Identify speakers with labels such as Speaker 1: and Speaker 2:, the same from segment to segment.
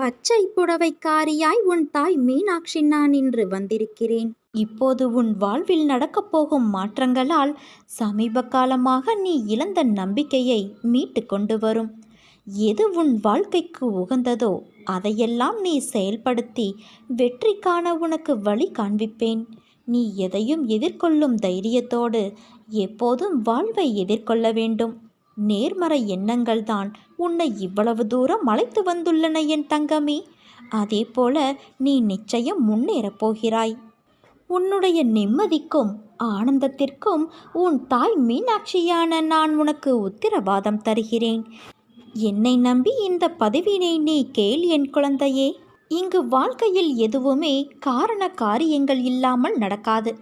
Speaker 1: பச்சை புடவைக்காரியாய் உன் தாய் மீனாட்சி நான் இன்று வந்திருக்கிறேன். இப்போது உன் வாழ்வில் நடக்கப் போகும் மாற்றங்களால் சமீப காலமாக நீ இழந்த நம்பிக்கையை மீட்டு கொண்டு வரும். எது உன் வாழ்க்கைக்கு உகந்ததோ அதையெல்லாம் நீ செயல்படுத்தி வெற்றி காண உனக்கு வழி காண்பிப்பேன். நீ எதையும் எதிர்கொள்ளும் தைரியத்தோடு எப்போதும் வாழ்வை எதிர்கொள்ள வேண்டும். நேர்மறை எண்ணங்கள்தான். உன்னை இவ்வளவு தூரம் அழைத்து வந்துள்ளன என் தங்கமே. அதே போல நீ நிச்சயம் முன்னேறப் போகிறாய். உன்னுடைய நிம்மதிக்கும் ஆனந்தத்திற்கும் உன் தாய் மீனாட்சியான நான் உனக்கு உத்தரவாதம் தருகிறேன். என்னை நம்பி இந்த பதவியினை நீ கேள் என் குழந்தையே. இங்கு வாழ்க்கையில் எதுவுமே காரண காரியங்கள் இல்லாமல் நடக்காது.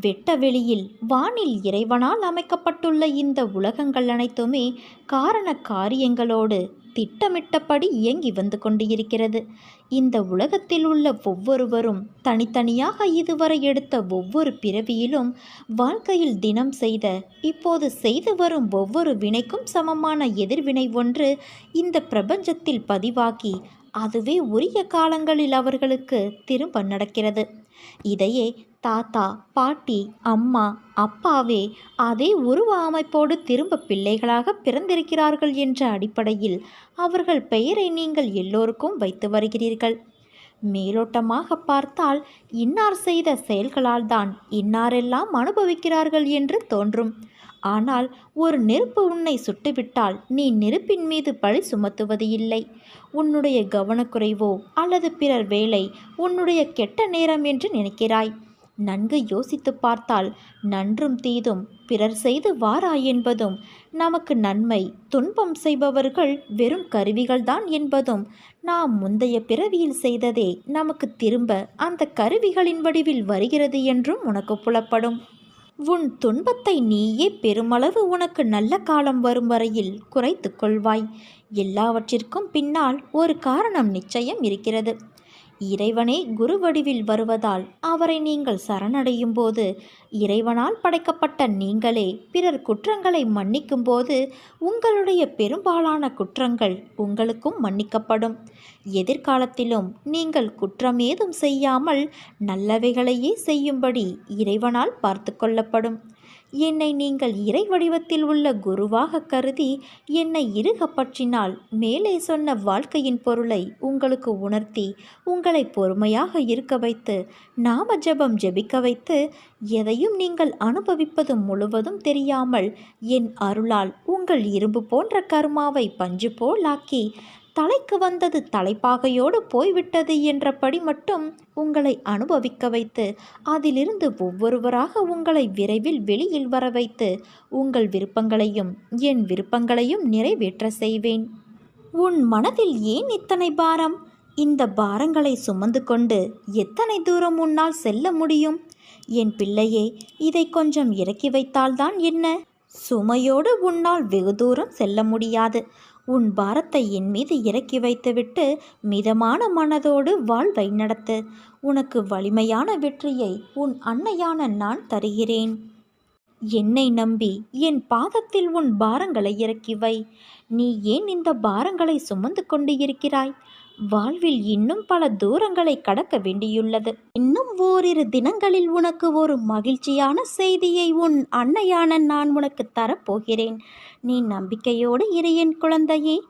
Speaker 1: வெட்ட வெளியில் வானில் இறைவனால் அமைக்கப்பட்டுள்ள இந்த உலகங்கள் அனைத்துமே காரண காரியங்களோடு திட்டமிட்டபடி இயங்கி வந்து கொண்டு இருக்கிறது இந்த உலகத்தில் உள்ள ஒவ்வொருவரும் தனித்தனியாக இதுவரை எடுத்த ஒவ்வொரு பிறவியிலும் வாழ்க்கையில் தினம் செய்த இப்போது செய்து வரும் ஒவ்வொரு வினைக்கும் சமமான எதிர்வினை ஒன்று இந்த பிரபஞ்சத்தில் பதிவாகி அதுவே உரிய காலங்களில் அவர்களுக்கு திரும்ப நடக்கிறது. இதையே தாத்தா பாட்டி அம்மா அப்பாவே அதே உருவ அமைப்போடு திரும்ப பிள்ளைகளாக பிறந்திருக்கிறார்கள் என்ற அடிப்படையில் அவர்கள் பெயரை நீங்கள் எல்லோருக்கும் வைத்து வருகிறீர்கள். மேலோட்டமாக பார்த்தால் இன்னார் செய்த செயல்களால் தான் இன்னாரெல்லாம் அனுபவிக்கிறார்கள் என்று தோன்றும். ஆனால் ஒரு நெருப்பு உன்னை சுட்டுவிட்டால் நீ நெருப்பின் மீது பழி சுமத்துவது இல்லை உன்னுடைய கவனக்குறைவோ அல்லது பிறர் வேலை உன்னுடைய கெட்ட நேரம் என்று நினைக்கிறாய். நன்கு யோசித்து பார்த்தால் நன்றும் தீதும் பிறர் செய்து வாரா என்பதும் நமக்கு நன்மை. துன்பம் செய்பவர்கள் வெறும் கருவிகள்தான் என்பதும் நாம் முந்தைய பிறவியில் செய்ததே நமக்கு திரும்ப அந்த கருவிகளின் வடிவில் வருகிறது என்றும் உனக்கு புலப்படும். உன் துன்பத்தை நீயே பெருமளவு உனக்கு நல்ல காலம் வரும் வரையில் குறைத்து கொள்வாய். எல்லாவற்றிற்கும் பின்னால் ஒரு காரணம் நிச்சயம் இருக்கிறது. இறைவனே குரு வடிவில் வருவதால் அவரை நீங்கள் சரணடையும் போது இறைவனால் படைக்கப்பட்ட நீங்களே பிறர் குற்றங்களை மன்னிக்கும் போது உங்களுடைய பெரும்பாலான குற்றங்கள் உங்களுக்கும் மன்னிக்கப்படும். எதிர்காலத்திலும் நீங்கள் குற்றமேதும் செய்யாமல் நல்லவைகளையே செய்யும்படி இறைவனால் பார்த்து கொள்ளப்படும். என்னை நீங்கள் இறை வடிவத்தில் உள்ள குருவாக கருதி என்னை இறுக பற்றினால் மேலே சொன்ன வாழ்க்கையின் பொருளை உங்களுக்கு உணர்த்தி உங்களை பொறுமையாக இருக்க வைத்து நாம ஜபம் ஜெபிக்க வைத்து எதையும் நீங்கள் அனுபவிப்பது முழுவதும் தெரியாமல் என் அருளால் உங்கள் இரும்பு போன்ற கருமாவை பஞ்சு போல் ஆக்கி தலைக்கு வந்தது தலைப்பாகையோடு போய்விட்டது என்றபடி மட்டும் உங்களை அனுபவிக்க வைத்து அதிலிருந்து ஒவ்வொருவராக உங்களை விரைவில் வெளியில் வர வைத்து உங்கள் விருப்பங்களையும் என் விருப்பங்களையும் நிறைவேற்ற செய்வேன். உன் மனதில் ஏன் இத்தனை பாரம்? இந்த பாரங்களை சுமந்து கொண்டு எத்தனை தூரம் உன்னால் செல்ல முடியும்? என் பிள்ளையே இதை கொஞ்சம் இறக்கி வைத்தால்தான் என்ன? சுமையோடு உன்னால் வெகு தூரம் செல்ல முடியாது. உன் பாரத்தை என் மீது இறக்கி வைத்துவிட்டு மிதமான மனதோடு வாழ்வை நடத்து. உனக்கு வலிமையான வெற்றியை உன் அன்னையான நான் தருகிறேன். என்னை நம்பி என் பாதத்தில் உன் பாரங்களை இறக்கி வை. நீ ஏன் இந்த பாரங்களை சுமந்து கொண்டு இருக்கிறாய்? வாழ்வில் இன்னும் பல தூரங்களை கடக்க வேண்டியுள்ளது. இன்னும் ஓரிரு தினங்களில் உனக்கு ஒரு மகிழ்ச்சியான செய்தியை உன் அன்னையான நான் உனக்கு தரப்போகிறேன். நீ நம்பிக்கையோடு இரு என் குழந்தையே.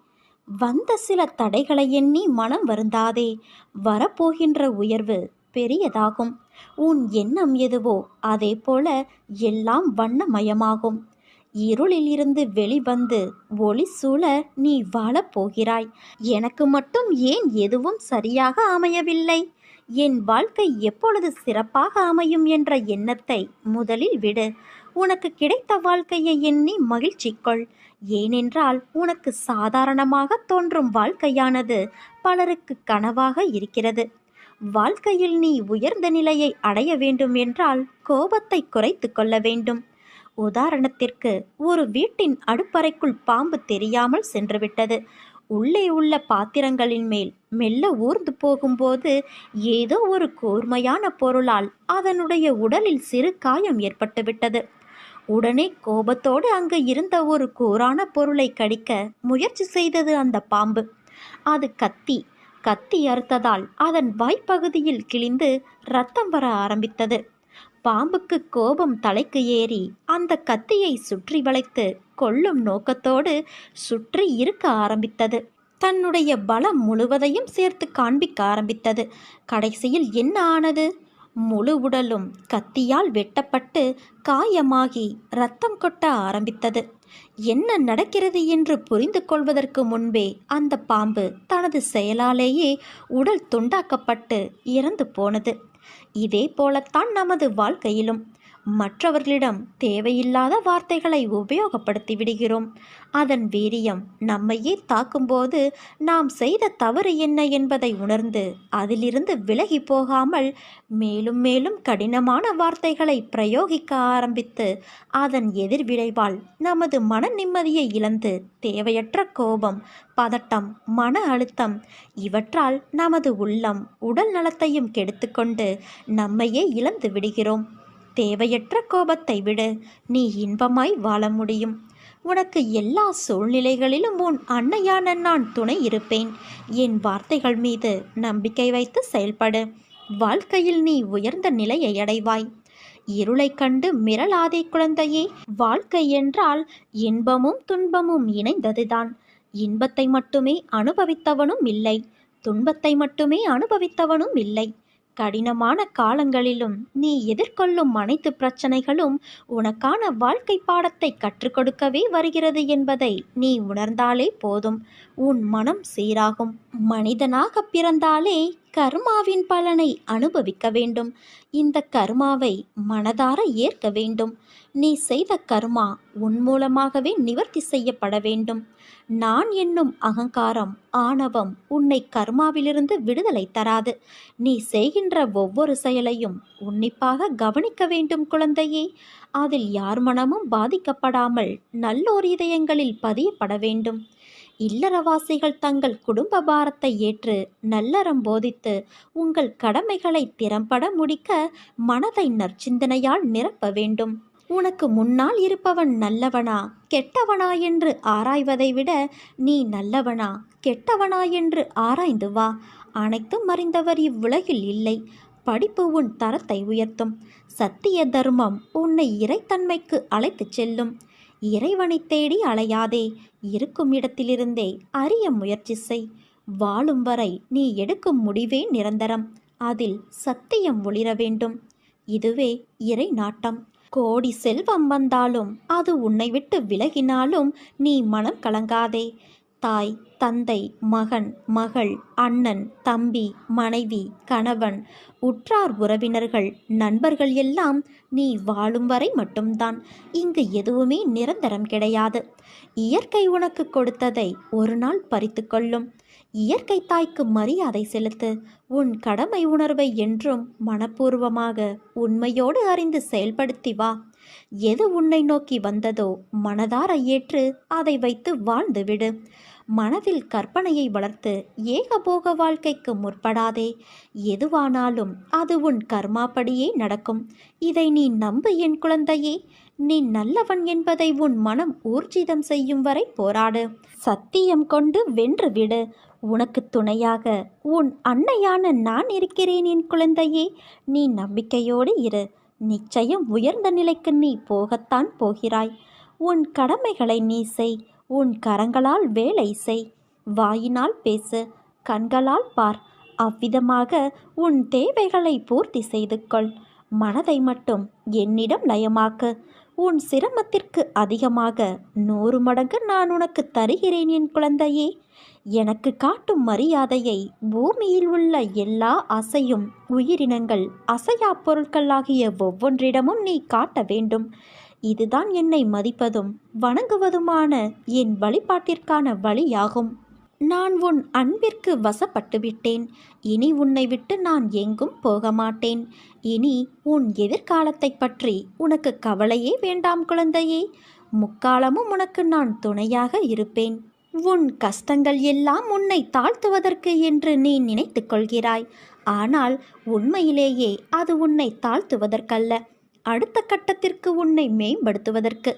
Speaker 1: வந்த சில தடைகளை எண்ணி மனம் வருந்தாதே. வரப்போகின்ற உயர்வு பெரியதாகும். உன் எண்ணம் எதுவோ அதே போல எல்லாம் வண்ணமயமாகும். இருளில் இருந்து வெளிவந்து ஒளி சூழ நீ வாழப் போகிறாய். எனக்கு மட்டும் ஏன் எதுவும் சரியாக அமையவில்லை? என் வாழ்க்கை எப்பொழுது சிறப்பாக அமையும் என்ற எண்ணத்தை முதலில் விடு. உனக்கு கிடைத்த வாழ்க்கையை எண்ணி மகிழ்ச்சி கொள் ஏனென்றால் உனக்கு சாதாரணமாக தோன்றும் வாழ்க்கையானது பலருக்கு கனவாக இருக்கிறது. வாழ்க்கையில் நீ உயர்ந்த நிலையை அடைய வேண்டும் என்றால் கோபத்தை குறைத்து கொள்ள வேண்டும். உதாரணத்திற்கு ஒரு வீட்டின் அடுப்பறைக்குள் பாம்பு தெரியாமல் சென்றுவிட்டது. உள்ளே உள்ள பாத்திரங்களின் மேல் மெல்ல ஊர்ந்து போகும்போது ஏதோ ஒரு கூர்மையான பொருளால் அதனுடைய உடலில் சிறு காயம் ஏற்பட்டுவிட்டது. உடனே கோபத்தோடு அங்கு இருந்த ஒரு கூரான பொருளை கடிக்க முயற்சி செய்தது அந்த பாம்பு. அது கத்தி கத்தி அறுத்ததால் அதன் வாய்ப்பகுதியில் கிழிந்து ரத்தம் வர ஆரம்பித்தது. பாம்புக்கு கோபம் தலைக்கு ஏறி அந்த கத்தியை சுற்றி வளைத்து கொல்லும் நோக்கத்தோடு சுற்றி இருக்க ஆரம்பித்தது. தன்னுடைய பலம் முழுவதையும் சேர்த்து காண்பிக்க ஆரம்பித்தது. கடைசியில் என்ன ஆனது? முழு உடலும் கத்தியால் வெட்டப்பட்டு காயமாகி ரத்தம் கொட்ட ஆரம்பித்தது. என்ன நடக்கிறது என்று புரிந்து கொள்வதற்கு முன்பே அந்த பாம்பு தனது செயலாலேயே உடல் துண்டாக்கப்பட்டு இறந்து போனது. இதே போலத்தான் நமது வாழ்க்கையிலும். மற்றவர்களிடம் தேவையில்லாத வார்த்தைகளை உபயோகப்படுத்தி விடுகிறோம். அதன் வீரியம் நம்மையே தாக்கும்போது நாம் செய்த தவறு என்ன என்பதை உணர்ந்து அதிலிருந்து விலகி போகாமல் மேலும் மேலும் கடினமான வார்த்தைகளை பிரயோகிக்க ஆரம்பித்து அதன் எதிர்விளைவால் நமது மன நிம்மதியை இழந்து தேவையற்ற கோபம் பதட்டம் மன அழுத்தம் இவற்றால் நமது உள்ளம் உடல் நலத்தையும் கெடுத்துக்கொண்டு நம்மையே இழந்து விடுகிறோம். தேவையற்ற கோபத்தை விடு. நீ இன்பமாய் வாழ முடியும். உனக்கு எல்லா சூழ்நிலைகளிலும் உன் அன்னையான நான் துணை இருப்பேன். என் வார்த்தைகள் மீது நம்பிக்கை வைத்து செயல்படு. வாழ்க்கையில் நீ உயர்ந்த நிலையை அடைவாய். இருளை கண்டு மிரளாதே குழந்தையே. வாழ்க்கை என்றால் இன்பமும் துன்பமும் இணைந்ததுதான். இன்பத்தை மட்டுமே அனுபவித்தவனும் இல்லை. துன்பத்தை மட்டுமே அனுபவித்தவனும் இல்லை. கடினமான காலங்களிலும் நீ எதிர்கொள்ளும் அனைத்து பிரச்சனைகளும் உனக்கான வாழ்க்கை பாடத்தை கற்றுக் கொடுக்கவே வருகிறது என்பதை நீ உணர்ந்தாலே போதும். உன் மனம் சீராகும். மனிதனாக பிறந்தாலே கர்மாவின் பலனை அனுபவிக்க வேண்டும். இந்த கர்மாவை மனதார ஏற்க வேண்டும். நீ செய்த கர்மா உன் மூலமாகவே நிவர்த்தி செய்யப்பட வேண்டும். நான் என்னும் அகங்காரம் ஆணவம் உன்னை கர்மாவிலிருந்து விடுதலை தராது. நீ செய்கின்ற ஒவ்வொரு செயலையும் உன்னிப்பாக கவனிக்க வேண்டும் குழந்தையே. அதில் யார் மனமும் பாதிக்கப்படாமல் நல்லோர் இதயங்களில் பதியப்பட வேண்டும். இல்லறவாசிகள் தங்கள் குடும்ப பாரத்தை ஏற்று நல்லறம் போதித்து உங்கள் கடமைகளை திறம்பட முடிக்க மனதை நற்சிந்தனையால் நிரப்ப வேண்டும். உனக்கு முன்னால் இருப்பவன் நல்லவனா கெட்டவனா என்று ஆராய்வதை விட நீ நல்லவனா கெட்டவனா என்று ஆராய்ந்து வா. அனைத்தும் அறிந்தவர் இவ்வுலகில் இல்லை. படிப்பு உன் தரத்தை உயர்த்தும். சத்திய தர்மம் உன்னை இறைத்தன்மைக்கு அழைத்துச் செல்லும். இறைவனை தேடி அலையாதே இருக்கும் இடத்திலிருந்தே அறிய முயற்சி செய். வாழும் வரை நீ எடுக்கும் முடிவே நிரந்தரம். அதில் சத்தியம் ஒளிர வேண்டும். இதுவே இறை நாட்டம். கோடி செல்வம் வந்தாலும் அது உன்னை விட்டு விலகினாலும் நீ மனம் கலங்காதே. தாய் தந்தை மகன் மகள் அண்ணன் தம்பி மனைவி கணவன் உற்றார் உறவினர்கள் நண்பர்கள் எல்லாம் நீ வாழும் வரை மட்டும்தான். இங்கு எதுவுமே நிரந்தரம் கிடையாது. இயற்கை உனக்கு கொடுத்ததை ஒரு நாள் பறித்து கொள்ளும். இயற்கை தாய்க்கு மரியாதை செலுத்து. உன் கடமை உணர்வை என்றும் மனப்பூர்வமாக உண்மையோடு அறிந்து செயல்படுத்தி வா. எது உன்னை நோக்கி வந்ததோ மனதார ஏற்று அதை வைத்து வாழ்ந்துவிடு மனதில் கற்பனையை வளர்த்து ஏகபோக வாழ்க்கைக்கு முற்படாதே. எதுவானாலும் அது உன் கர்மாப்படியே நடக்கும். இதை நீ நம்பு என் குழந்தையே. நீ நல்லவன் என்பதை உன் மனம் ஊர்ஜிதம் செய்யும் வரை போராடு. சத்தியம் கொண்டு வென்று விடு. உனக்கு துணையாக உன் அன்னையான நான் இருக்கிறேன் என் குழந்தையே. நீ நம்பிக்கையோடு இரு. நிச்சயம் உயர்ந்த நிலைக்கு நீ போகத்தான் போகிறாய். உன் கடமைகளை நீ செய். உன் கரங்களால் வேலை செய். வாயினால் பேசு கண்களால் பார். அவ்விதமாக உன் தேவைகளை பூர்த்தி செய்து கொள். மனதை மட்டும் என்னிடம் லயமாக்கு. உன் சிரமத்திற்கு அதிகமாக நூறு மடங்கு நான் உனக்கு தருகிறேன் என் குழந்தையே. எனக்கு காட்டும் மரியாதையை பூமியில் உள்ள எல்லா அசையும் உயிரினங்கள் அசையா பொருட்கள் ஆகிய ஒவ்வொன்றிடமும் நீ காட்ட வேண்டும். இதுதான் என்னை மதிப்பதும் வணங்குவதுமான என் வழிபாட்டிற்கான வழியாகும். நான் உன் அன்பிற்கு வசப்பட்டு விட்டேன் இனி உன்னை விட்டு நான் எங்கும் போக மாட்டேன் இனி உன் எதிர்காலத்தை பற்றி உனக்கு கவலையே வேண்டாம் குழந்தையே. முக்காலமும் உனக்கு நான் துணையாக இருப்பேன். உன் கஷ்டங்கள் எல்லாம் உன்னை தாழ்த்துவதற்கு என்று நீ நினைத்து கொள்கிறாய். ஆனால் உண்மையிலேயே அது உன்னை தாழ்த்துவதற்கல்ல. அடுத்த கட்டத்திற்கு உன்னை மேம்படுத்துவதற்கு.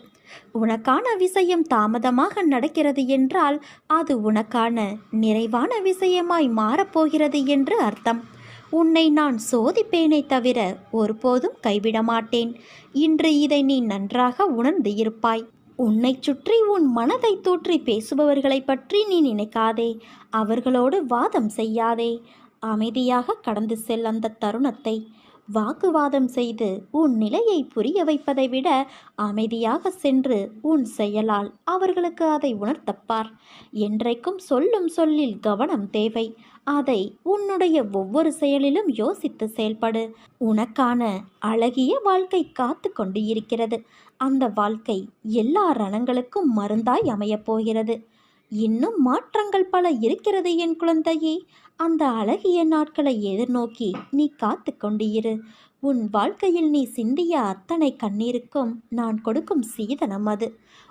Speaker 1: உனக்கான விஷயம் தாமதமாக நடக்கிறது என்றால் அது உனக்கான நிறைவான விஷயமாய் மாறப்போகிறது என்று அர்த்தம். உன்னை நான் சோதிப்பேனே தவிர ஒருபோதும் கைவிட மாட்டேன். இன்று இதை நீ நன்றாக உணர்ந்து இருப்பாய். உன்னைச் சுற்றி உன் மனதை தூற்றி பேசுபவர்களைப் பற்றி நீ நினைக்காதே. அவர்களோடு வாதம் செய்யாதே. அமைதியாக கடந்து செல் அந்த தருணத்தை. வாக்குவாதம் செய்து உன் நிலையை புரிய வைப்பதை விட அமைதியாக சென்று உன் செயலால் அவர்களுக்கு அதை உணர்த்தப்பார். என்றைக்கும் சொல்லும் சொல்லில் கவனம் தேவை. அதை உன்னுடைய ஒவ்வொரு செயலிலும் யோசித்து செயல்படு. உனக்கான அழகிய வாழ்க்கை காத்து கொண்டு இருக்கிறது அந்த வாழ்க்கை எல்லா ரணங்களுக்கும் மருந்தாய் அமையப் போகிறது. இன்னும் மாற்றங்கள் பல இருக்கிறது என் குழந்தையே. அந்த அழகிய நாட்களை எதிர்நோக்கி நீ காத்து கொண்டிரு. உன் வாழ்க்கையில் நீ சிந்திய அத்தனை கண்ணீருக்கும் நான் கொடுக்கும் சீதனம் அது.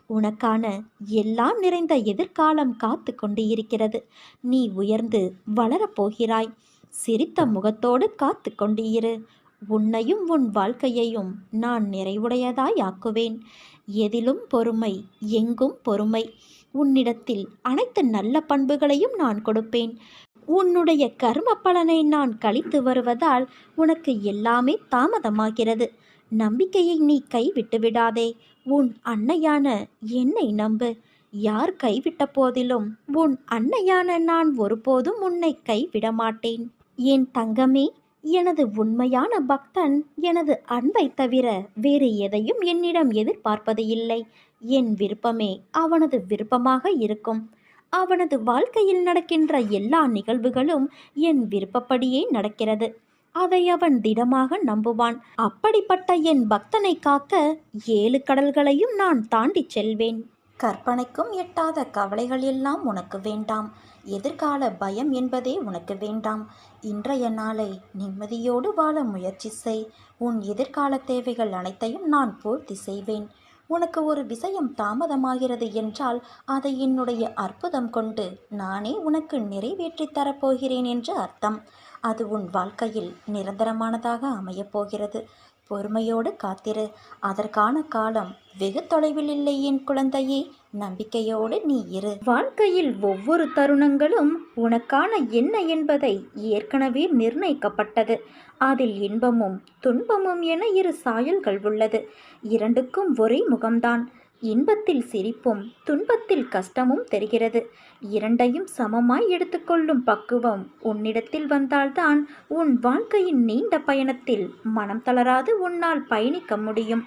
Speaker 1: உனக்கான எல்லாம் நிறைந்த எதிர்காலம் காத்து கொண்டு இருக்கிறது நீ உயர்ந்து வளரப்போகிறாய் சிரித்த முகத்தோடு காத்து கொண்டு இரு உன்னையும் உன் வாழ்க்கையையும் நான் நிறைவுடையதாய் ஆக்குவேன். எதிலும் பொறுமை எங்கும் பொறுமை. உன்னிடத்தில் அனைத்து நல்ல பண்புகளையும் நான் கொடுப்பேன். உன்னுடைய கர்ம பலனை நான் கழித்து வருவதால் உனக்கு எல்லாமே தாமதமாகிறது. நம்பிக்கையை நீ கைவிட்டு விடாதே. உன் அன்னையான என்னை நம்பு. யார் கைவிட்ட போதிலும் உன் அன்னையான நான் ஒருபோதும் உன்னை கைவிட மாட்டேன். என் தங்கமே எனது உண்மையான பக்தன் எனது அன்பை தவிர வேறு எதையும் என்னிடம் எதிர்பார்ப்பது இல்லை. என் விருப்பமே அவனது விருப்பமாக இருக்கும். அவனது வாழ்க்கையில் நடக்கின்ற எல்லா நிகழ்வுகளும் என் விருப்பப்படியே நடக்கிறது. அதை அவன் திடமாக நம்புவான். அப்படிப்பட்ட என் பக்தனை காக்க ஏழு கடல்களையும் நான் தாண்டிச் செல்வேன். கற்பனைக்கும் எட்டாத கவலைகள் எல்லாம் உனக்கு வேண்டாம். எதிர்கால பயம் என்பதே உனக்கு வேண்டாம். இன்றைய நாளை நிம்மதியோடு வாழ முயற்சி செய். உன் எதிர்கால தேவைகள் அனைத்தையும் நான் பூர்த்தி செய்வேன். உனக்கு ஒரு விஷயம் தாமதமாகிறது என்றால் அதை என்னுடைய அற்புதம் கொண்டு நானே உனக்கு நிறைவேற்றித் தரப்போகிறேன் என்று அர்த்தம். அது உன் வாழ்க்கையில் நிரந்தரமானதாக அமையப் போகிறது பொறுமையோடு காத்திரு. அதற்கான காலம் வெகு தொலைவில் இல்லை என் குழந்தையே. நம்பிக்கையோடு நீ இரு. வாழ்க்கையில் ஒவ்வொரு தருணங்களும் உனக்கான என்ன என்பதை ஏற்கனவே நிர்ணயிக்கப்பட்டது. அதில் இன்பமும் துன்பமும் என இரு சாயல்கள் உள்ளது. இரண்டுக்கும் ஒரே முகம்தான். இன்பத்தில் சிரிப்பும் துன்பத்தில் கஷ்டமும் தெரிகிறது. இரண்டையும் சமமாய் எடுத்துக்கொள்ளும் பக்குவம் உன்னிடத்தில் வந்தால்தான் உன் வாழ்க்கையின் நீண்ட பயணத்தில் மனம் தளராது உன்னால் பயணிக்க முடியும்.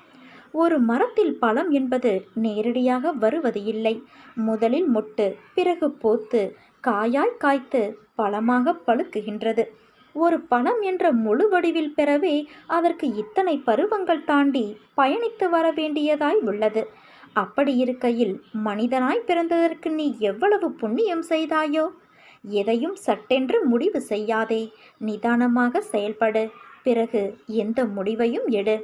Speaker 1: ஒரு மரத்தில் பழம் என்பது நேரடியாக வருவது இல்லை. முதலில் மொட்டு பிறகு போத்து காயாய் காய்த்து பழமாக பழுக்குகின்றது. ஒரு பணம் என்ற முழு வடிவில் பெறவே அதற்கு இத்தனை பருவங்கள் தாண்டி பயணித்து வர வேண்டியதாய் உள்ளது. அப்படி இருக்கையில் மனிதனாய் பிறந்ததற்கு நீ எவ்வளவு புண்ணியம் செய்தாயோ? எதையும் சட்டென்று முடிவு செய்யாதே. நிதானமாக செயல்படு. பிறகு எந்த முடிவையும் எடு.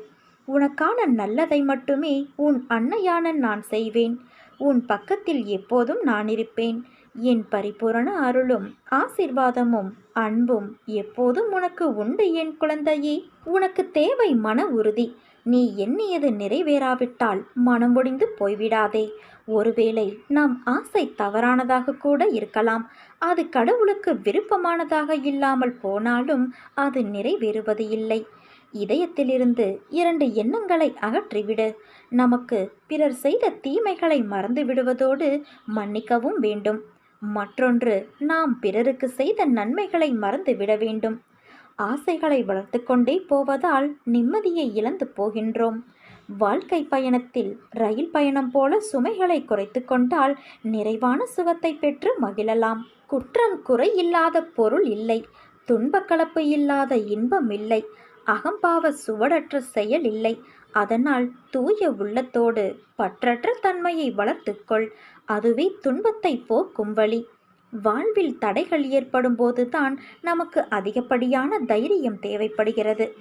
Speaker 1: உனக்கான நல்லதை மட்டுமே உன் அன்னையான நான் செய்வேன். உன் பக்கத்தில் எப்போதும் நான் இருப்பேன். என் பரிபூரண அருளும் ஆசிர்வாதமும் அன்பும் எப்போதும் உனக்கு உண்டு என் குழந்தையே. உனக்கு தேவை மன உறுதி. நீ எண்ணியது நிறைவேறாவிட்டால் மனம் ஒடிந்து போய்விடாதே. ஒருவேளை நம் ஆசை தவறானதாக கூட இருக்கலாம். அது கடவுளுக்கு விருப்பமானதாக இல்லாமல் போனாலும் அது நிறைவேறுவது இல்லை. இதயத்திலிருந்து இரண்டு எண்ணங்களை அகற்றிவிடு. நமக்கு பிறர் செய்த தீமைகளை மறந்து விடுவதோடு மன்னிக்கவும் வேண்டும். மற்றொன்று நாம் பிறருக்கு செய்த நன்மைகளை மறந்து விட வேண்டும். ஆசைகளை வளர்த்து கொண்டே போவதால் நிம்மதியை இழந்து போகின்றோம். வாழ்க்கை பயணத்தில் ரயில் பயணம் போல சுமைகளை குறைத்து கொண்டால் நிறைவான சுகத்தை பெற்று மகிழலாம். குற்றம் குறை இல்லாத பொருள் இல்லை. துன்பக்கலப்பு இல்லாத இன்பம் இல்லை. அகம்பாவ சுவடற்ற செயல் இல்லை. அதனால் தூய உள்ளத்தோடு பற்றற்ற தன்மையை வளர்த்துக்கொள் அதுவே துன்பத்தை போக்கும் வழி. வாழ்வில் தடைகள் ஏற்படும் போதுதான் நமக்கு அதிகப்படியான தைரியம் தேவைப்படுகிறது.